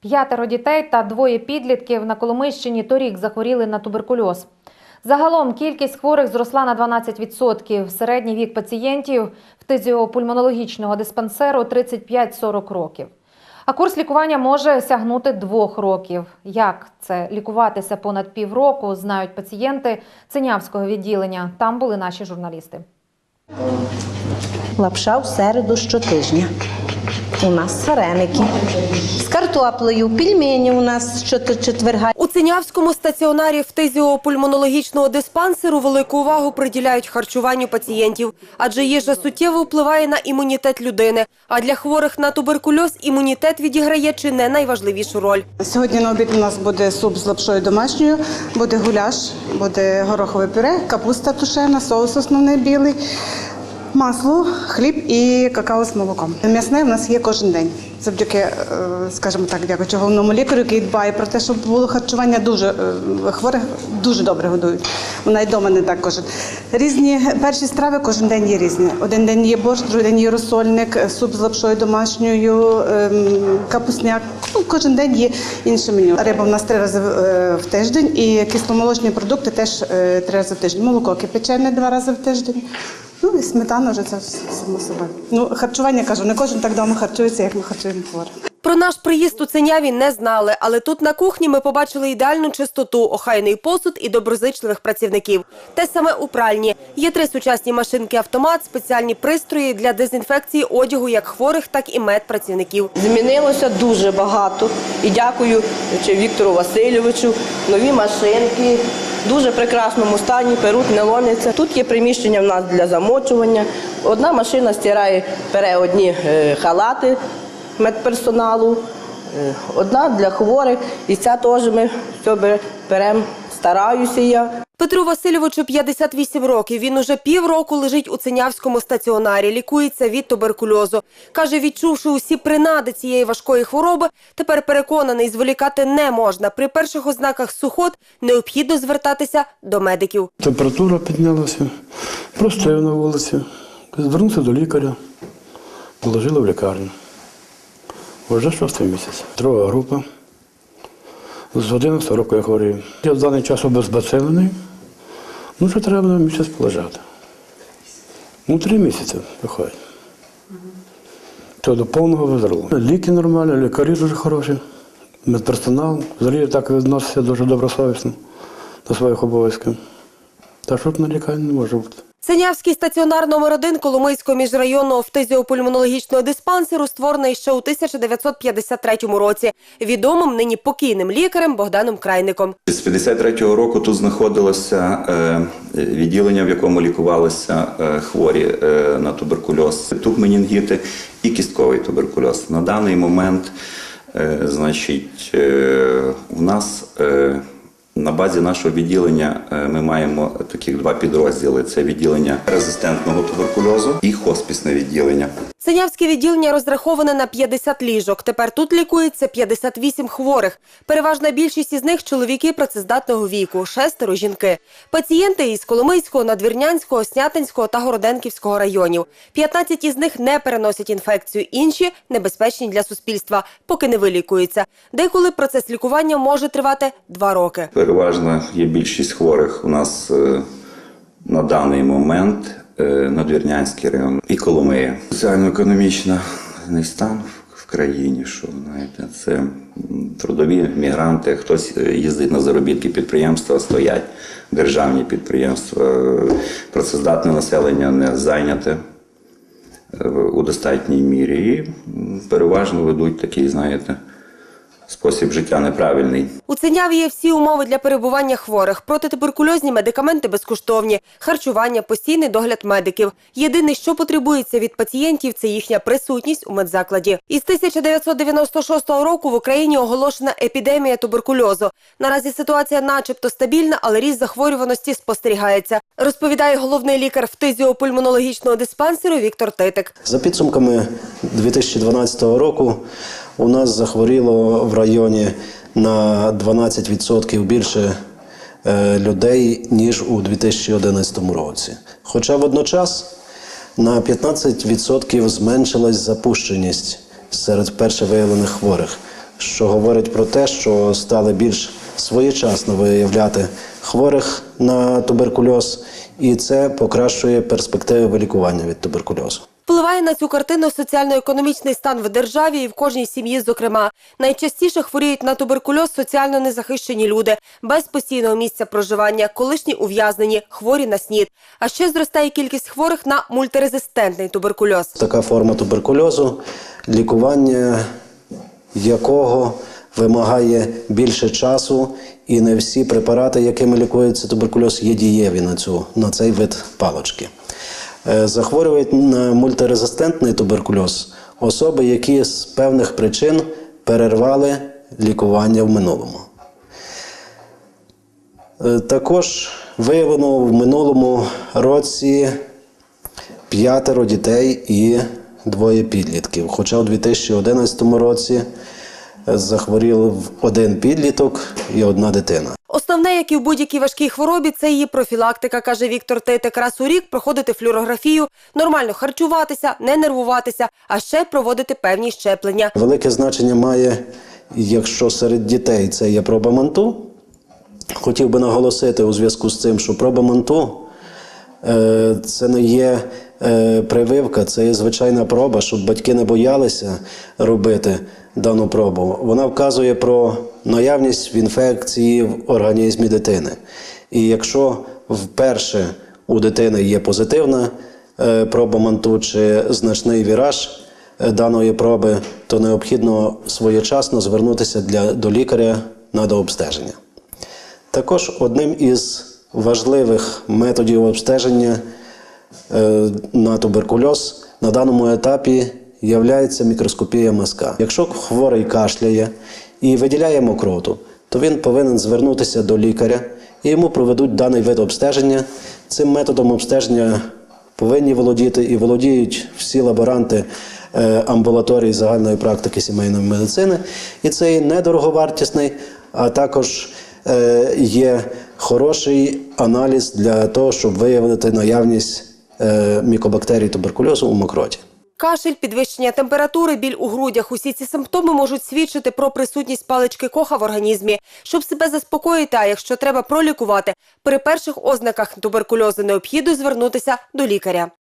П'ятеро дітей та двоє підлітків на Коломийщині торік захворіли на туберкульоз. Загалом кількість хворих зросла на 12%. Середній вік пацієнтів фтизіопульмонологічного диспансеру 35-40 років. А курс лікування може сягнути двох років. Як це лікуватися понад півроку, знають пацієнти Цинявського відділення. Там були наші журналісти. Лапша в середу щотижня. У нас вареники. З картоплею, пельмені у нас щочетверга. У Цинявському стаціонарі фтизіопульмонологічного диспансеру велику увагу приділяють харчуванню пацієнтів, адже їжа суттєво впливає на імунітет людини. А для хворих на туберкульоз імунітет відіграє чи не найважливішу роль. Сьогодні на обід у нас буде суп з лапшою домашньою, буде гуляш, буде горохове пюре, капуста тушена, соус основний білий, масло, хліб і какао з молоком. М'ясне в нас є кожен день. Завдяки, е, скажімо так, дякуючи головному лікарю, який дбає про те, щоб було харчування дуже е, хворих дуже добре годують. Вона й вдома не так кожен. Різні перші страви кожен день є різні. Один день є борщ, другий день є розсольник, е, суп з лапшою домашньою, ем, капусняк. Ну, кожен день є інше меню. Риба в нас три рази в- тиждень, і кисломолочні продукти теж три рази в тиждень. Молоко кипячене два рази в тиждень. Ну і сметана вже це само собою. Ну, харчування кажу, не кожен так вдома харчується, як ми харчуємо хворих. Про наш приїзд у Циняві не знали, але тут на кухні ми побачили ідеальну чистоту, охайний посуд і доброзичливих працівників. Те саме у пральні. Є три сучасні машинки-автомат, спеціальні пристрої для дезінфекції одягу як хворих, так і медпрацівників. Змінилося дуже багато. І дякую чи Віктору Васильовичу. Нові машинки, дуже прекрасному стані, перуть не ломиться. Тут є приміщення в нас для замочування. Одна машина стирає, пере одні е, халати медперсоналу, е, одна для хворих. І ця теж ми все бере- беремо, стараюся я. Петру Васильовичу 58 років. Він уже півроку лежить у Цинявському стаціонарі, лікується від туберкульозу. Каже, відчувши усі принади цієї важкої хвороби, тепер переконаний, зволікати не можна. При перших ознаках сухот необхідно звертатися до медиків. Температура піднялася, простив на вулиці. Звернувся до лікаря, положили в лікарню. Вже шостий місяць. Друга група. З 11 року я хворію. Я в даний час обезбацилений. Ну, що треба місяць полежати. Ну, три місяці виходить. То до повного виздоровлення. Ліки нормальні, лікарі дуже хороші, медперсонал. Взагалі так відноситься дуже добросовісно до своїх обов'язків. Та що на лікарні не може бути. Синявський стаціонар номер 1 Коломийського міжрайонного фтизіопульмонологічного диспансеру створений ще у 1953 році. Відомим нині покійним лікарем Богданом Крайником. З 53-го року тут знаходилося е, відділення, в якому лікувалися е, хворі е, на туберкульоз, тубменінгіти і кістковий туберкульоз. На даний момент, значить, у нас на базі нашого відділення е, ми маємо таких два підрозділи: це відділення резистентного туберкульозу і хоспісне відділення. Синявське відділення розраховане на 50 ліжок. Тепер тут лікується 58 хворих. Переважна більшість із них чоловіки працездатного віку, шестеро жінки. Пацієнти із Коломийського, Надвірнянського, Снятинського та Городенківського районів. 15 із них не переносять інфекцію, інші небезпечні для суспільства, поки не вилікуються. Деколи процес лікування може тривати два роки. Переважно є більшість хворих у нас е, на даний момент е, Надвірнянський район і Коломия. Соціально-економічний стан в країні, що знаєте, це трудові мігранти, хтось е, їздить на заробітки, підприємства стоять, державні підприємства, працездатне населення не зайняте у достатній мірі і переважно ведуть такий, знаєте, спосіб життя неправильний. У Циняві є всі умови для перебування хворих. Протитуберкульозні медикаменти безкоштовні, харчування, постійний догляд медиків. Єдине, що потребується від пацієнтів, це їхня присутність у медзакладі. Із 1996 року в Україні оголошена епідемія туберкульозу. Наразі ситуація начебто стабільна, але ріст захворюваності спостерігається. Розповідає головний лікар фтизіопульмонологічного диспансеру Віктор Титик. За підсумками 2012 року у нас захворіло в районі на 12% більше е, людей, ніж у 2011 році. Хоча водночас на 15% зменшилась запущеність серед вперше виявлених хворих. що говорить про те, що стали більш своєчасно виявляти хворих на туберкульоз, і це покращує перспективи вилікування від туберкульозу. Впливає на цю картину соціально-економічний стан в державі і в кожній сім'ї, зокрема. Найчастіше хворіють на туберкульоз соціально незахищені люди, без постійного місця проживання, колишні ув'язнені, хворі на СНІД. А ще зростає кількість хворих на мультирезистентний туберкульоз. Така форма туберкульозу, лікування якого вимагає більше часу, і не всі препарати, якими лікується туберкульоз, є дієві на, цю, на цей вид палочки. Е, Захворюють на мультирезистентний туберкульоз особи, які з певних причин перервали лікування в минулому. Е, Також виявлено в минулому році п'ятеро дітей і двоє підлітків. Хоча у 2011 році е, захворіли один підліток і одна дитина. Основне, як і в будь-якій важкій хворобі, це її профілактика, каже Віктор Титик. Раз у рік проходити флюорографію, нормально харчуватися, не нервуватися, а ще проводити певні щеплення. Велике значення має, якщо серед дітей це є проба манту. Хотів би наголосити у зв'язку з цим, що проба манту е, це не є прививка, це є звичайна проба, щоб батьки не боялися робити дану пробу. Вона вказує про наявність в інфекції в організмі дитини. І якщо вперше у дитини є позитивна е, проба манту чи значний віраж е, даної проби, то необхідно своєчасно звернутися для, до лікаря на дообстеження. Також одним із важливих методів обстеження е, на туберкульоз на даному етапі є мікроскопія мазка. Якщо хворий кашляє і виділяє мокроту, то він повинен звернутися до лікаря і йому проведуть даний вид обстеження. Цим методом обстеження повинні володіти і володіють всі лаборанти е, амбулаторії загальної практики сімейної медицини. І це є недороговартісний, а також е, є хороший аналіз для того, щоб виявити наявність е, мікобактерій туберкульозу у мокроті. Кашель, підвищення температури, біль у грудях. Усі ці симптоми можуть свідчити про присутність палички коха в організмі. Щоб себе заспокоїти, а якщо треба пролікувати, при перших ознаках туберкульозу необхідно звернутися до лікаря.